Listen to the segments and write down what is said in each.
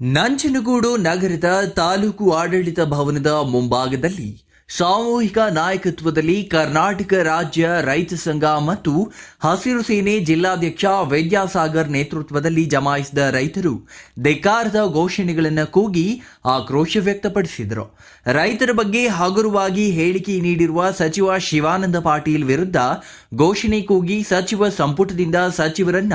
ನಂಜನಗೂಡು ನಗರದ ತಾಲೂಕು ಆಡಳಿತ ಭವನದ ಮುಂಭಾಗದಲ್ಲಿ ಸಾಮೂಹಿಕ ನಾಯಕತ್ವದಲ್ಲಿ ಕರ್ನಾಟಕ ರಾಜ್ಯ ರೈತ ಸಂಘ ಮತ್ತು ಹಸಿರು ಸೇನೆ ಜಿಲ್ಲಾಧ್ಯಕ್ಷ ವೈದ್ಯಾಸಾಗರ್ ನೇತೃತ್ವದಲ್ಲಿ ಜಮಾಯಿಸಿದ ರೈತರು ಧಿಕ್ಕಾರದ ಘೋಷಣೆಗಳನ್ನು ಕೂಗಿ ಆಕ್ರೋಶ ವ್ಯಕ್ತಪಡಿಸಿದರು. ರೈತರ ಬಗ್ಗೆ ಹಗುರವಾಗಿ ಹೇಳಿಕೆ ನೀಡಿರುವ ಸಚಿವ ಶಿವಾನಂದ ಪಾಟೀಲ್ ವಿರುದ್ಧ ಘೋಷಣೆ ಕೂಗಿ ಸಚಿವ ಸಂಪುಟದಿಂದ ಸಚಿವರನ್ನ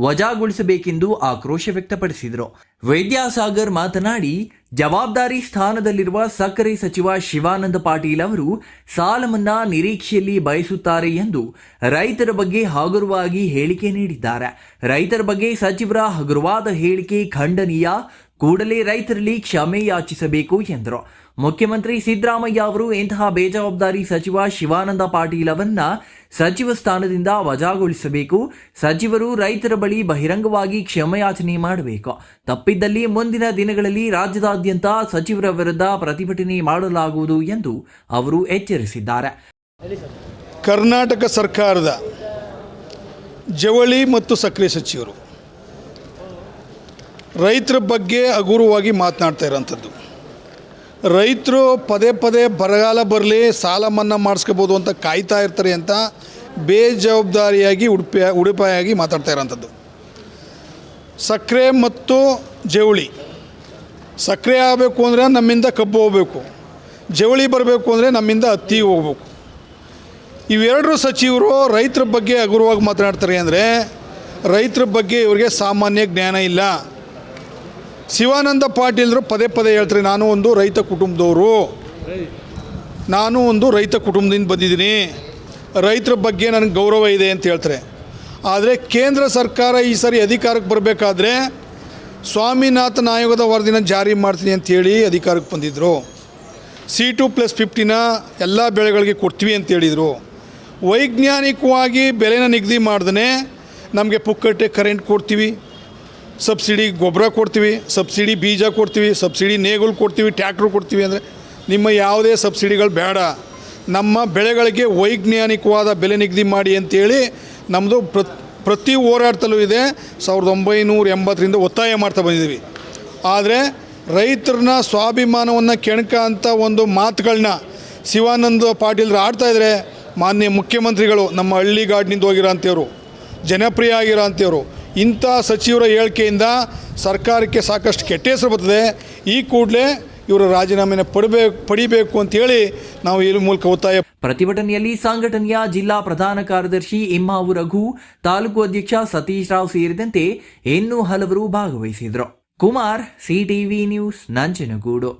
ವಜಾಗೊಳಿಸಬೇಕೆಂದು ಆಕ್ರೋಶ ವ್ಯಕ್ತಪಡಿಸಿದರು. ವೈದ್ಯಾಸಾಗರ್ ಮಾತನಾಡಿ ಜವಾಬ್ದಾರಿ ಸ್ಥಾನದಲ್ಲಿರುವ ಸಕ್ಕರೆ ಸಚಿವ ಶಿವಾನಂದ ಪಾಟೀಲ್ ಅವರು ಸಾಲ ಮನ್ನಾ ನಿರೀಕ್ಷೆಯಲ್ಲಿ ಬಯಸುತ್ತಾರೆ ಎಂದು ರೈತರ ಬಗ್ಗೆ ಹಗುರವಾಗಿ ಹೇಳಿಕೆ ನೀಡಿದ್ದಾರೆ. ರೈತರ ಬಗ್ಗೆ ಸಚಿವರ ಹಗುರವಾದ ಹೇಳಿಕೆ ಖಂಡನೀಯ. ಕೂಡಲೇ ರೈತರಲ್ಲಿ ಕ್ಷಮೆ ಯಾಚಿಸಬೇಕು ಎಂದರು. ಮುಖ್ಯಮಂತ್ರಿ ಸಿದ್ದರಾಮಯ್ಯ ಅವರು ಇಂತಹ ಬೇಜವಾಬ್ದಾರಿ ಸಚಿವ ಶಿವಾನಂದ ಪಾಟೀಲ್ ಅವರನ್ನ ಸಚಿವ ಸ್ಥಾನದಿಂದ ವಜಾಗೊಳಿಸಬೇಕು. ಸಚಿವರು ರೈತರ ಬಳಿ ಬಹಿರಂಗವಾಗಿ ಕ್ಷಮಯಾಚನೆ ಮಾಡಬೇಕು. ತಪ್ಪಿದ್ದಲ್ಲಿ ಮುಂದಿನ ದಿನಗಳಲ್ಲಿ ರಾಜ್ಯದಾದ್ಯಂತ ಸಚಿವರ ವಿರುದ್ಧ ಪ್ರತಿಭಟನೆ ಮಾಡಲಾಗುವುದು ಎಂದು ಅವರು ಎಚ್ಚರಿಸಿದ್ದಾರೆ. ಕರ್ನಾಟಕ ಸರ್ಕಾರದ ಜವಳಿ ಮತ್ತು ಸಕ್ಕರೆ ಸಚಿವರು ರೈತರ ಬಗ್ಗೆ ಹಗುರವಾಗಿ ಮಾತನಾಡ್ತಾ ಇರೋಂಥದ್ದು. ರೈತರು ಪದೇ ಪದೇ ಬರಗಾಲ ಬರಲಿ, ಸಾಲ ಮನ್ನಾ ಮಾಡಿಸ್ಕೋಬೋದು ಅಂತ ಕಾಯ್ತಾ ಇರ್ತಾರೆ ಅಂತ ಬೇಜವಾಬ್ದಾರಿಯಾಗಿ ಉಡುಪಿ, ಉಡುಪಾಯಾಗಿ ಮಾತಾಡ್ತಾ ಇರೋಂಥದ್ದು. ಸಕ್ಕರೆ ಮತ್ತು ಜವಳಿ. ಸಕ್ಕರೆ ಆಗಬೇಕು ಅಂದರೆ ನಮ್ಮಿಂದ ಕಬ್ಬು ಹೋಗಬೇಕು. ಜವಳಿ ಬರಬೇಕು ಅಂದರೆ ನಮ್ಮಿಂದ ಹತ್ತಿ ಹೋಗ್ಬೇಕು. ಇವೆರಡರು ಸಚಿವರು ರೈತರ ಬಗ್ಗೆ ಹಗುರವಾಗಿ ಮಾತನಾಡ್ತಾರೆ ಅಂದರೆ ರೈತರ ಬಗ್ಗೆ ಇವರಿಗೆ ಸಾಮಾನ್ಯ ಜ್ಞಾನ ಇಲ್ಲ. ಶಿವಾನಂದ ಪಾಟೀಲ್ರು ಪದೇ ಪದೇ ಹೇಳ್ತಾರೆ, ನಾನು ಒಂದು ರೈತ ಕುಟುಂಬದವರು. ನಾನು ಒಂದು ರೈತ ಕುಟುಂಬದಿಂದ ಬಂದಿದ್ದೀನಿ. ರೈತರ ಬಗ್ಗೆ ನನಗೆ ಗೌರವ ಇದೆ ಅಂತ ಹೇಳ್ತಾರೆ. ಆದರೆ ಕೇಂದ್ರ ಸರ್ಕಾರ ಈ ಸರಿ ಅಧಿಕಾರಕ್ಕೆ ಬರಬೇಕಾದ್ರೆ ಸ್ವಾಮಿನಾಥನ್ ಆಯೋಗದ ವರದಿನ ಜಾರಿ ಮಾಡ್ತೀನಿ ಅಂತೇಳಿ ಅಧಿಕಾರಕ್ಕೆ ಬಂದಿದ್ದರು ಸಿ ಟು ಪ್ಲಸ್ ಫಿಫ್ಟಿನ ಎಲ್ಲ ಬೆಳೆಗಳಿಗೆ ಕೊಡ್ತೀವಿ ಅಂತ ಹೇಳಿದರು. ವೈಜ್ಞಾನಿಕವಾಗಿ ಬೆಲೆನ ನಿಗದಿ ಮಾಡ್ದೇ ನಮಗೆ ಪುಕ್ಕಟ್ಟೆ ಕರೆಂಟ್ ಕೊಡ್ತೀವಿ. ಸಬ್ಸಿಡಿ ಗೊಬ್ಬರ ಕೊಡ್ತೀವಿ, ಸಬ್ಸಿಡಿ ಬೀಜ ಕೊಡ್ತೀವಿ, ಸಬ್ಸಿಡಿ ನೇಗುಲು ಕೊಡ್ತೀವಿ, ಟ್ಯಾಕ್ಟ್ರು ಕೊಡ್ತೀವಿ ಅಂದರೆ ನಿಮ್ಮ ಯಾವುದೇ ಸಬ್ಸಿಡಿಗಳು ಬೇಡ. ನಮ್ಮ ಬೆಳೆಗಳಿಗೆ ವೈಜ್ಞಾನಿಕವಾದ ಬೆಲೆ ನಿಗದಿ ಮಾಡಿ ಅಂತೇಳಿ ನಮ್ಮದು ಪ್ರತ್ ಹೋರಾಟದಲ್ಲೂ ಇದೆ. ಸಾವಿರದ ಒಂಬೈನೂರ ಎಂಬತ್ತರಿಂದ ಒತ್ತಾಯ ಮಾಡ್ತಾ ಬಂದಿದ್ದೀವಿ. ಆದರೆ ರೈತರನ್ನ ಸ್ವಾಭಿಮಾನವನ್ನು ಕೆಣಕ ಅಂತ ಒಂದು ಮಾತುಗಳನ್ನ ಶಿವಾನಂದ ಪಾಟೀಲ್ರು ಆಡ್ತಾ ಇದ್ದರೆ ಮಾನ್ಯ ಮುಖ್ಯಮಂತ್ರಿಗಳು ನಮ್ಮ ಹಳ್ಳಿಗಾಡಿನಿಂದ ಹೋಗಿರೋ ಅಂಥವ್ರು, ಜನಪ್ರಿಯ ಆಗಿರೋ ಅಂಥವ್ರು ಇಂಥ ಸಚಿವರ ಹೇಳಿಕೆಯಿಂದ ಸರ್ಕಾರಕ್ಕೆ ಸಾಕಷ್ಟು ಕೆಟ್ಟ ಹೆಸರು ಬರ್ತದೆ. ಈ ಕೂಡಲೇ ಇವರು ರಾಜೀನಾಮೆನ ಪಡಬೇಕು ಪಡಿಬೇಕು ಅಂತೇಳಿ ನಾವು ಈ ಮೂಲಕ ಒತ್ತಾಯ ಪ್ರತಿಭಟನೆಯಲ್ಲಿ ಸಂಘಟನೆಯ ಜಿಲ್ಲಾ ಪ್ರಧಾನ ಕಾರ್ಯದರ್ಶಿ ಇಮ್ಮಾವು ರಘು ತಾಲೂಕು ಅಧ್ಯಕ್ಷ ಸತೀಶ್ ರಾವ್ ಸೇರಿದಂತೆ ಇನ್ನೂ ಹಲವರು ಭಾಗವಹಿಸಿದರು ಕುಮಾರ್ ಸಿಟಿವಿ ನ್ಯೂಸ್ ನಂಜನಗೂಡು.